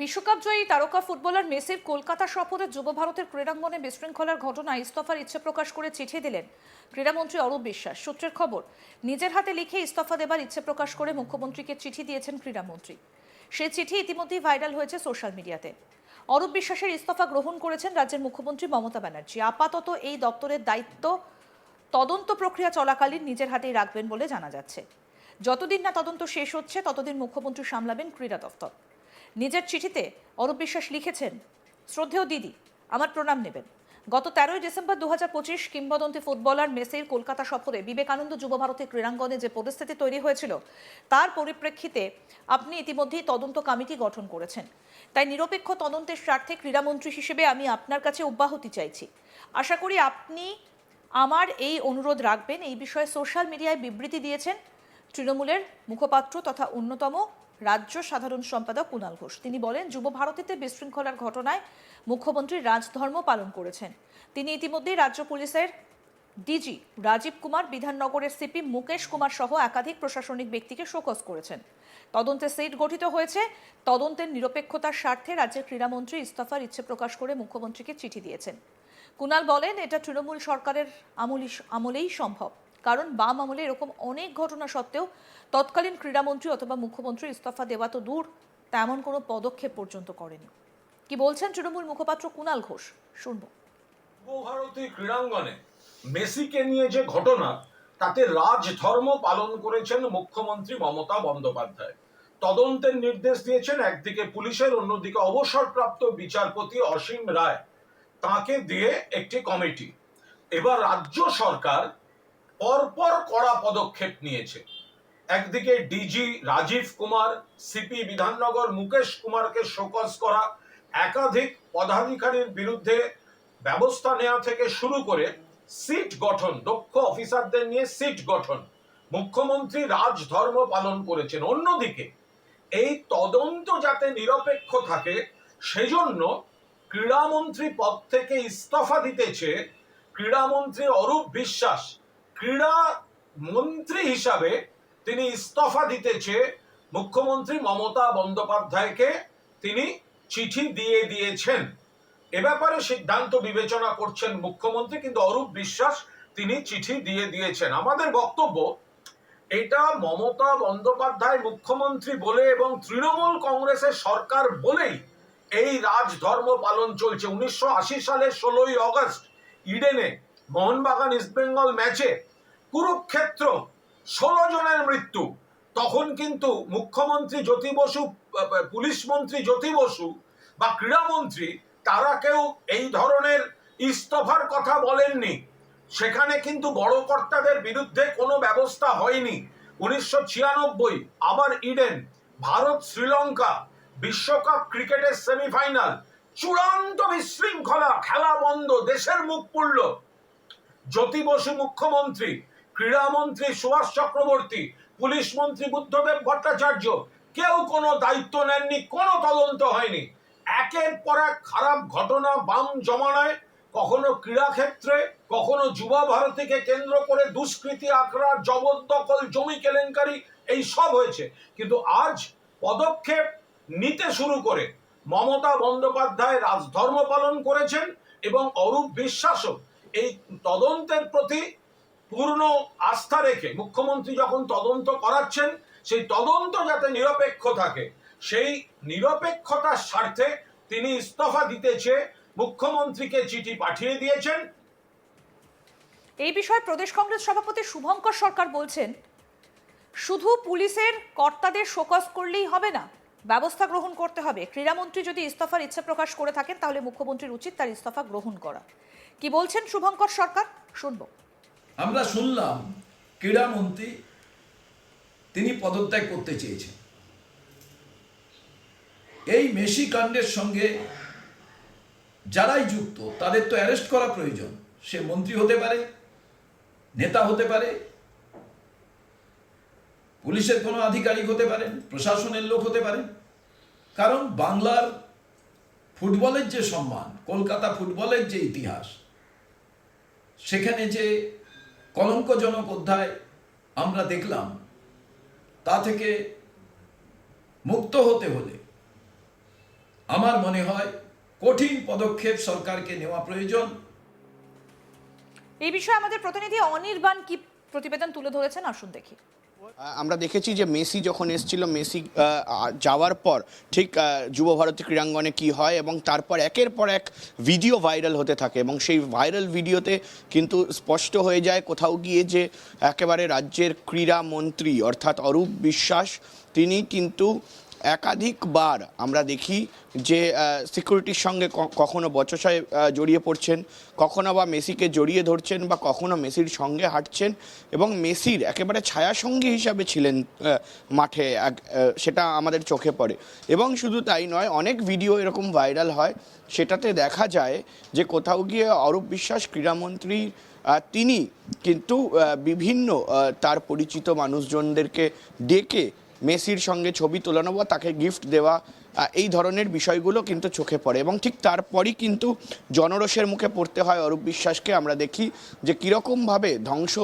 বিশ্বকাপ জয়ী তারকা ফুটবলার মেসির কলকাতা সফরে যুব ভারতের ক্রীড়াঙ্গনে বিশৃঙ্খলার ঘটনায় ইস্তফার ইচ্ছে প্রকাশ করে চিঠি দিলেন ক্রীড়ামন্ত্রী অরূপ বিশ্বাস। সূত্রের খবর, নিজের হাতে লিখে ইস্তফা দেবার ইচ্ছে প্রকাশ করে মুখ্যমন্ত্রীকে চিঠি দিয়েছেন ক্রীড়ামন্ত্রী। সে চিঠি ইতিমধ্যেই ভাইরাল হয়েছে সোশ্যাল মিডিয়াতে। অরূপ বিশ্বাসের ইস্তফা গ্রহণ করেছেন রাজ্যের মুখ্যমন্ত্রী মমতা ব্যানার্জি। আপাতত এই দপ্তরের দায়িত্ব তদন্ত প্রক্রিয়া চলাকালীন নিজের হাতেই রাখবেন বলে জানা যাচ্ছে। যতদিন না তদন্ত শেষ হচ্ছে, ততদিন মুখ্যমন্ত্রী সামলাবেন ক্রীড়া দফতর নিজের চিঠিতে অরূপ বিশ্বাস লিখেছেন, শ্রদ্ধেয় দিদি, আমার প্রণাম নেবেন। গত তেরোই ডিসেম্বর দু হাজার পঁচিশ কিংবদন্তি ফুটবলার মেসির কলকাতা সফরে বিবেকানন্দ যুব ভারতী ক্রীড়াঙ্গনে যে পরিস্থিতি তৈরি হয়েছিল, তার পরিপ্রেক্ষিতে আপনি ইতিমধ্যেই তদন্ত কমিটি গঠন করেছেন। তাই নিরপেক্ষ তদন্তের স্বার্থে ক্রীড়ামন্ত্রী হিসেবে আমি আপনার কাছে অব্যাহতি চাইছি। আশা করি আপনি আমার এই অনুরোধ রাখবেন। এই বিষয়ে সোশ্যাল মিডিয়ায় বিবৃতি দিয়েছেন তৃণমূলের মুখপাত্র তথা অন্যতম রাজ্য সাধারণ সম্পাদক কুণাল ঘোষ। তিনি বলেন, যুব ভারতীতে বিশৃঙ্খলার ঘটনায় মুখ্যমন্ত্রী রাজধর্ম পালন করেছেন। তিনি ইতিমধ্যেই রাজ্য পুলিশের ডিজি রাজীব কুমার, বিধাননগরের সিপি মুকেশ কুমার সহ একাধিক প্রশাসনিক ব্যক্তিকে শোকজ করেছেন। তদন্তের সেট গঠিত হয়েছে। তদন্তের নিরপেক্ষতার স্বার্থে রাজ্যের ক্রীড়ামন্ত্রী ইস্তফার ইচ্ছে প্রকাশ করে মুখ্যমন্ত্রীকে চিঠি দিয়েছেন। কুণাল বলেন, এটা তৃণমূল সরকারের আমলেই সম্ভব। কারণ বাম আমলে এরকম অনেক ঘটনা সত্ত্বেও তৎকালীন ক্রীড়ামন্ত্রী অথবা মুখ্যমন্ত্রী ইস্তফা দেওয়া তো দূর, তেমন কোনো পদক্ষেপ পর্যন্ত করেনি। কি বলছেন তৃণমূল মুখপাত্র কুনাল ঘোষ? শুনব। ক্রীড়াঙ্গনে মেসিকে নিয়ে যে ঘটনা, তাতে রাজধর্ম পালন করেছেন মুখ্যমন্ত্রী মমতা বন্দ্যোপাধ্যায়। তদন্তের নির্দেশ দিয়েছেন একদিকে পুলিশের, অন্যদিকে অবসরপ্রাপ্ত বিচারপতি অসীম রায়। তাকে দিয়ে একটি কমিটি। এবার রাজ্য সরকার পরপর কড়া পদক্ষেপ নিয়েছে। একদিকে ডিজি রাজীব কুমার সিপি বিধাননগর মুকেশ কুমারকে শোকজ করা, একাধিক পদাধিকারীর বিরুদ্ধে ব্যবস্থা নেওয়া থেকে শুরু করে সিট গঠন, দক্ষ অফিসারদের নিয়ে সিট গঠন, মুখ্যমন্ত্রী রাজধর্ম পালন করেছেন। অন্যদিকে এই তদন্ত যাতে নিরপেক্ষ থাকে, সেজন্য ক্রীড়ামন্ত্রী পদ থেকে ইস্তফা দিতেছে ক্রীড়ামন্ত্রী অরূপ বিশ্বাস। ক্রীড়া মন্ত্রী হিসাবে তিনি ইস্তফা দিতেছে মুখ্যমন্ত্রী মমতা বন্দ্যোপাধ্যায়কে তিনি চিঠি দিয়ে দিয়েছেন। এ ব্যাপারে সিদ্ধান্ত বিবেচনা করছেন মুখ্যমন্ত্রী, কিন্তু অরূপ বিশ্বাস তিনি চিঠি দিয়ে দিয়েছেন। আমাদের বক্তব্য, এটা মমতা বন্দ্যোপাধ্যায় মুখ্যমন্ত্রী বলে এবং তৃণমূল কংগ্রেসের সরকার বলেই এই রাজধর্ম পালন চলছে। উনিশশো আশি সালের ষোলোই অগস্ট, ইডেনে মোহনবাগান ইস্টবেঙ্গল ম্যাচে কুরুক্ষেত্র, ষোলো জনের মৃত্যু। তখন কিন্তু মুখ্যমন্ত্রী জ্যোতি বসু পুলিশ মন্ত্রী জ্যোতি বসু বা ক্রীড়ামন্ত্রী তারা কেউ এই ধরনের ইস্তফার কথা বলেননি। সেখানে কিন্তু বড় কর্তাদের বিরুদ্ধে কোনো ব্যবস্থা হয়নি। উনিশশো ছিয়ানব্বই, আবার ইডেন, ভারত শ্রীলঙ্কা বিশ্বকাপ ক্রিকেটের সেমিফাইনাল, চূড়ান্ত বিশৃঙ্খলা, খেলা বন্ধ, দেশের মুখ পুড়ল। জ্যোতি বসু মুখ্যমন্ত্রী ক্রীড়ামন্ত্রী সুভাষ চক্রবর্তী, পুলিশ মন্ত্রী বুদ্ধদেব ভট্টাচার্য, কেউ কোনো দায়িত্ব নেননি, কোনো তদন্ত হয়নি। একের পর এক খারাপ ঘটনা বাম জমানায়, কখনো ক্রীড়াক্ষেত্রে কখনো যুবা ভারতীকে কেন্দ্র করে দুষ্কৃতি আখড়া জবরদখল, জমি কেলেঙ্কারি, এই সব হয়েছে। কিন্তু আজ পদক্ষেপ নিতে শুরু করে মমতা বন্দ্যোপাধ্যায় রাজধর্ম পালন করেছেন এবং অরূপ বিশ্বাসও এই তদন্তের প্রতি পূর্ণ আস্থা রেখে মুখ্যমন্ত্রী যখন তদন্ত করাচ্ছেন, সেই তদন্ত যাতে নিরপেক্ষ থাকে, সেই নিরপেক্ষতার স্বার্থে তিনি ইস্তফা দিতেছে মুখ্যমন্ত্রীকে চিঠি পাঠিয়ে দিয়েছেন। এই বিষয়ে প্রদেশ কংগ্রেস সভাপতি শুভঙ্কর সরকার বলছেন, শুধু পুলিশের কর্তাদের শোকজ করলেই হবে না, ব্যবস্থা গ্রহণ করতে হবে। ক্রীড়ামন্ত্রী যদি ইস্তফার ইচ্ছে প্রকাশ করে থাকেন, তাহলে মুখ্যমন্ত্রীর উচিত তার ইস্তফা গ্রহণ করা। কি বলছেন শুভঙ্কর সরকার? শুনব। আমরা শুনলাম ক্রীড়ামন্ত্রী তিনি পদত্যাগ করতে চেয়েছেন। এই মেসি কাণ্ডের সঙ্গে যারাই যুক্ত, তাদের তো অ্যারেস্ট করা প্রয়োজন। সে মন্ত্রী হতে পারে, নেতা হতে পারে, পুলিশের কোনো আধিকারিক হতে পারেন প্রশাসনের লোক হতে পারেন কারণ বাংলার ফুটবলের যে সম্মান, কলকাতা ফুটবলের যে ইতিহাস, সেখানে যে কলঙ্কজনক অধ্যায় আমরা দেখলাম, তা থেকে মুক্ত হতে হলে আমার মনে হয় কঠিন পদক্ষেপ সরকারকে নেওয়া প্রয়োজন। এই বিষয়ে আমাদের প্রতিনিধি অনির্বাণ কি প্রতিবেদন তুলে ধরেছেন আসুন দেখি। আমরা দেখেছি যে মেসি যখন এসেছিল, মেসি যাওয়ার পর ঠিক যুব ভারতী ক্রীড়াঙ্গনে কি হয় এবং তারপর একের পর এক ভিডিও ভাইরাল হতে থাকে এবং সেই ভাইরাল ভিডিওতে কিন্তু স্পষ্ট হয়ে যায় কোথাও গিয়ে যে একেবারে রাজ্যের ক্রীড়া মন্ত্রী অর্থাৎ অরূপ বিশ্বাস, তিনি কিন্তু একাধিকবার আমরা দেখি যে সিকিউরিটির সঙ্গে কখনো বচসায় জড়িয়ে পড়ছেন, কখনো বা মেসিকে জড়িয়ে ধরছেন বা কখনো মেসির সঙ্গে হাঁটছেন এবং মেসির একেবারে ছায়াসঙ্গী হিসাবে ছিলেন মাঠে সেটা আমাদের চোখে পড়ে। এবং শুধু তাই নয়, অনেক ভিডিও এরকম ভাইরাল হয়, সেটাতে দেখা যায় যে কোথাও গিয়ে অরূপ বিশ্বাস ক্রীড়ামন্ত্রী তিনি কিন্তু বিভিন্ন তার পরিচিত মানুষজনদেরকে ডেকে মেসির সঙ্গে ছবি তোলানো বা তাকে গিফট দেওয়া এই ধরনের বিষয়গুলো কিন্তু চোখে পড়ে। এবং ঠিক তারপরই কিন্তু জনরসের মুখে পড়তে হয় অরূপ বিশ্বাসকে। আমরা দেখি যে কীরকমভাবে ধ্বংস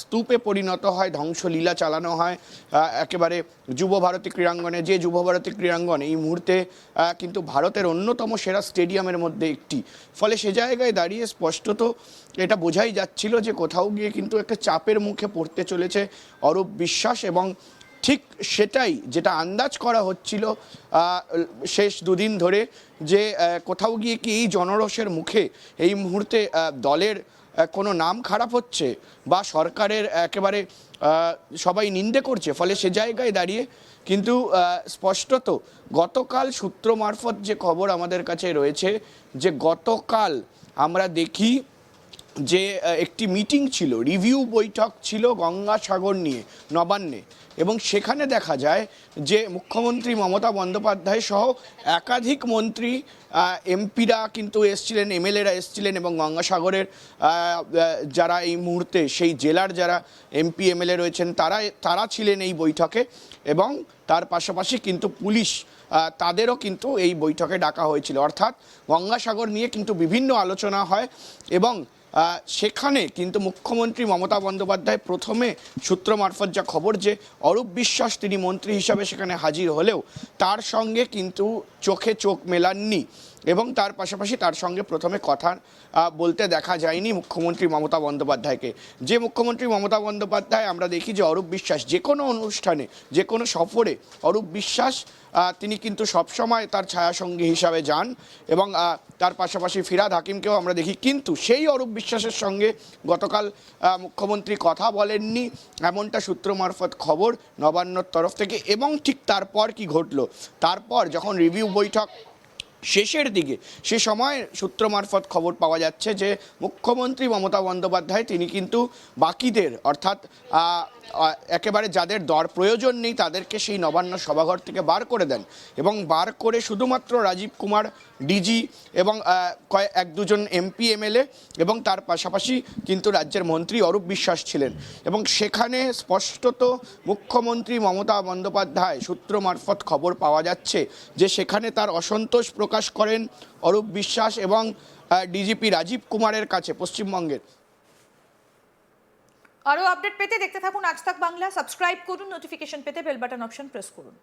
স্তূপে পরিণত হয়, ধ্বংসলীলা চালানো হয়। একেবারে যুব ভারতী ক্রীড়াঙ্গনে, যে যুব ভারতী ক্রীড়াঙ্গন এই মুহূর্তে কিন্তু ভারতের অন্যতম সেরা স্টেডিয়ামের মধ্যে একটি। ফলে সে জায়গায় দাঁড়িয়ে স্পষ্টত এটা বোঝাই যাচ্ছিল যে কোথাও গিয়ে কিন্তু একটা চাপের মুখে পড়তে চলেছে অরূপ বিশ্বাস এবং ঠিক সেটাই যেটা আন্দাজ করা হচ্ছিল শেষ দুদিন ধরে যে কোথাও গিয়ে কি এই জনরসের মুখে এই মুহূর্তে দলের কোনো নাম খারাপ হচ্ছে বা সরকারের একেবারে সবাই নিন্দে করছে, ফলে সে জায়গায় দাঁড়িয়ে কিন্তু স্পষ্টত গতকাল সূত্র মারফত যে খবর আমাদের কাছে রয়েছে যে গতকাল আমরা দেখি যে একটি মিটিং ছিল রিভিউ বৈঠক ছিল গঙ্গাসাগর নিয়ে, নবান্নে। এবং সেখানে দেখা যায় যে, মুখ্যমন্ত্রী মমতা বন্দ্যোপাধ্যায় সহ একাধিক মন্ত্রী এমপিরা কিন্তু এসছিলেন, এমএলএরা এসছিলেন এবং গঙ্গাসাগরের যারা এই মুহূর্তে সেই জেলার যারা এমপি, এমএলএ রয়েছেন, তারা তারা ছিলেন এই বৈঠকে এবং তার পাশাপাশি কিন্তু পুলিশ তাদেরও কিন্তু এই বৈঠকে ডাকা হয়েছিল। অর্থাৎ গঙ্গাসাগর নিয়ে কিন্তু বিভিন্ন আলোচনা হয় এবং সেখানে কিন্তু মুখ্যমন্ত্রী মমতা বন্দ্যোপাধ্যায় প্রথমে সূত্র মারফত যা খবর যে অরূপ বিশ্বাস তিনি মন্ত্রী হিসাবে সেখানে হাজির হলেও তার সঙ্গে কিন্তু চোখে চোখ মেলাননি। এবং তার পাশাপাশি তার সঙ্গে প্রথমে কথা বলতে দেখা যায়নি মুখ্যমন্ত্রী মমতা বন্দ্যোপাধ্যায়কে। যে মুখ্যমন্ত্রী মমতা বন্দ্যোপাধ্যায়, আমরা দেখি যে অরূপ বিশ্বাস যে কোনো অনুষ্ঠানে, যে কোনো সফরে অরূপ বিশ্বাস তিনি কিন্তু সবসময় তার ছায়াসঙ্গী হিসাবে যান এবং তার পাশাপাশি ফিরাদ হাকিমকেও আমরা দেখি। কিন্তু সেই অরূপ বিশ্বাসের সঙ্গে গতকাল মুখ্যমন্ত্রী কথা বলেননি। এমনটা সূত্র মারফত খবর নবান্নর তরফ থেকে এবং ঠিক তারপর কি ঘটলো? তারপর যখন রিভিউ বৈঠক শেষের দিকে সে সময় সূত্র মারফত খবর পাওয়া যাচ্ছে যে মুখ্যমন্ত্রী মমতা বন্দ্যোপাধ্যায়, তিনি কিন্তু বাকিদের, অর্থাৎ একেবারে যাদের দর প্রয়োজন নেই, তাদেরকে সেই নবান্ন সভাঘর থেকে বার করে দেন। এবং বার করে শুধুমাত্র রাজীব কুমার, ডিজি এবং কয়েক এক দুজন এমপি, এমএলএ এবং তার পাশাপাশি কিন্তু রাজ্যের মন্ত্রী অরূপ বিশ্বাস ছিলেন। এবং সেখানে স্পষ্টত মুখ্যমন্ত্রী মমতা বন্দ্যোপাধ্যায় সূত্র মারফত খবর পাওয়া যাচ্ছে যে সেখানে তার অসন্তোষ প্রকাশ করেন অরূপ বিশ্বাস এবং ডিজিপি রাজীব কুমারের কাছে পশ্চিমবঙ্গের। আরও আপডেট পেতে দেখতে থাকুন আজ তাক বাংলা। সাবস্ক্রাইব করুন, নোটিফিকেশন পেতে বেল বাটন অপশন প্রেস করুন।